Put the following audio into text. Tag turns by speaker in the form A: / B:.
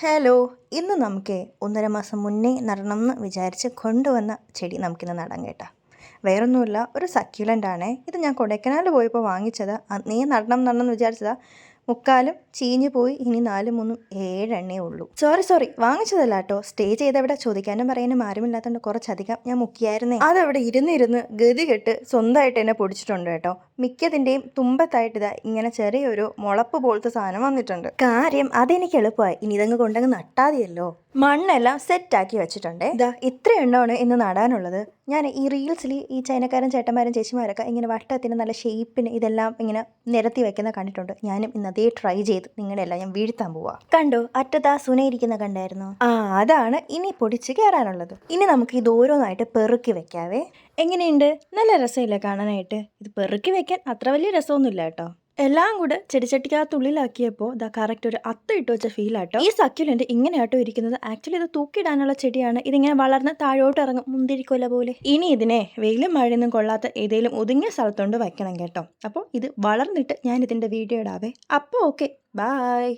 A: Hello ഇന്ന് നമുക്ക് ഒന്നര മാസം മുന്നേ നടണം എന്ന് വിചാരിച്ച് കൊണ്ടുവന്ന ചെടി നമുക്കിന്ന് നടാൻ കേട്ടാ. വേറൊന്നുമില്ല ഒരു സക്യുലന്റ് ആണ്. ഇത് ഞാൻ കൊടൈക്കനാൽ പോയപ്പോൾ വാങ്ങിച്ചത്. നീ നടണം നടണം എന്ന് വിചാരിച്ചതാ. മുക്കാലും ചീഞ്ഞു പോയി. ഇനി നാല് മൂന്നും ഏഴെണ്ണേ ഉള്ളൂ. സോറി സോറി വാങ്ങിച്ചതല്ല കേട്ടോ. സ്റ്റേ ചെയ്തവിടെ ചോദിക്കാനും പറയാനും ആരുമില്ലാത്തതുകൊണ്ട് കുറച്ചധികം ഞാൻ മുക്കിയായിരുന്നേ. അതവിടെ ഇരുന്നിരുന്ന് ഗതി കെട്ട് സ്വന്തമായിട്ട് എന്നെ പൊടിച്ചിട്ടുണ്ട് കേട്ടോ. മിക്കതിന്റെയും തുമ്പത്തായിട്ട് ഇതാ ഇങ്ങനെ ചെറിയൊരു മുളപ്പ് പോലത്തെ സാധനം വന്നിട്ടുണ്ട്. കാര്യം അതെനിക്ക് എളുപ്പമായി. ഇനി ഇതങ്ങ് കൊണ്ടങ്ങ് നട്ടാതെയല്ലോ. മണ്ണെല്ലാം സെറ്റാക്കി വെച്ചിട്ടുണ്ട്. ഇതാ ഇത്ര എണ്ണമാണ് ഇന്ന് നടാനുള്ളത്. ഞാൻ ഈ റീൽസിൽ ഈ ചൈനക്കാരൻ ചേട്ടന്മാരും ചേച്ചിമാരൊക്കെ ഇങ്ങനെ വട്ടത്തിന് നല്ല ഷേപ്പിന് ഇതെല്ലാം ഇങ്ങനെ നിരത്തി വെക്കുന്ന കണ്ടിട്ടുണ്ട്. ഞാനും ഇന്ന് അതേ ട്രൈ ചെയ്ത്. നിങ്ങളുടെ എല്ലാം ഞാൻ വീഴ്ത്താൻ പോവാ. കണ്ടോ? അറ്റത്ത് ആ സുന ഇരിക്കുന്ന കണ്ടായിരുന്നോ. ആ അതാണ് ഇനി പൊടിച്ച് കയറാനുള്ളത് ഇനി നമുക്ക് ഇത് ഓരോന്നായിട്ട് പെറുക്കി വെക്കാവേ. എങ്ങനെയുണ്ട്? നല്ല രസമില്ല കാണാനായിട്ട്? ഇത് പെറുക്കി വെക്കാൻ അത്ര വലിയ രസമൊന്നുമില്ല കേട്ടോ. എല്ലാം കൂടെ ചെടിച്ചട്ടിക്കകത്തുള്ളിലാക്കിയപ്പോൾ ഇതാ കറക്റ്റ് ഒരു അത്ത ഇട്ട് വെച്ച ഫീലാട്ടോ ഈ സക്യുലന്റ് ഇങ്ങനെയാട്ടോ ഇരിക്കുന്നത്. ആക്ച്വലി ഇത് തൂക്കിയിടാനുള്ള ചെടിയാണ്. ഇതിങ്ങനെ വളർന്ന് താഴോട്ട് ഇറങ്ങും. മുന്തിരിക്കൊല പോലെ. ഇനി ഇതിനെ വെയിലും മഴയൊന്നും കൊള്ളാത്ത ഏതെങ്കിലും ഒതുങ്ങിയ സ്ഥലത്തോണ്ട് വയ്ക്കണം കേട്ടോ. അപ്പോൾ ഇത് വളർന്നിട്ട് ഞാൻ ഇതിന്റെ വീഡിയോ ഇടാവേ. അപ്പോൾ ഓക്കെ ബായ്